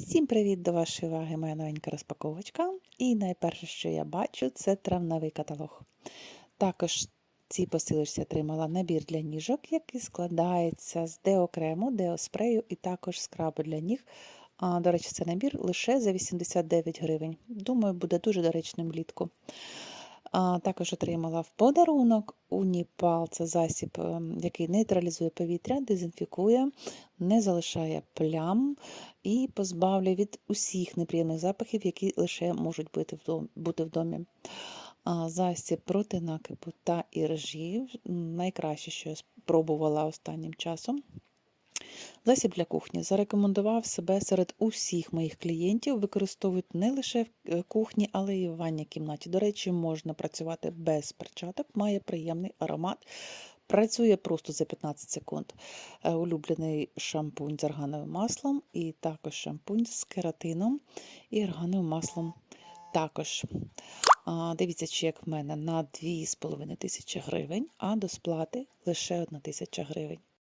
Всім привіт до вашої уваги, моя новенька розпаковочка. І найперше, що я бачу, це травневий каталог. Також в цій посилочці отримала набір для ніжок, який складається з деокрему, деоспрею і також скрабу для ніг. А, до речі, це набір лише за 89 гривень. Думаю, буде дуже доречним влітку. Також отримала в подарунок Уніпал. Це засіб, ем, який нейтралізує повітря, дезінфікує, не залишає плям і позбавлює від усіх неприємних запахів, які лише можуть бути в домі. Засіб проти накипу та іржі. Найкраще, що я спробувала останнім часом. Засіб для кухні зарекомендував себе серед усіх моїх клієнтів. Використовують не лише в е, кухні, але й в ванній кімнаті. До речі, можна працювати без перчаток, має приємний аромат. Працює просто за 15 секунд. Е, Улюблений шампунь з аргановим маслом, і також шампунь з кератином і аргановим маслом. Також дивіться, чек в мене на 2,5 тисячі гривень, а до сплати лише 1 тисяча гривень.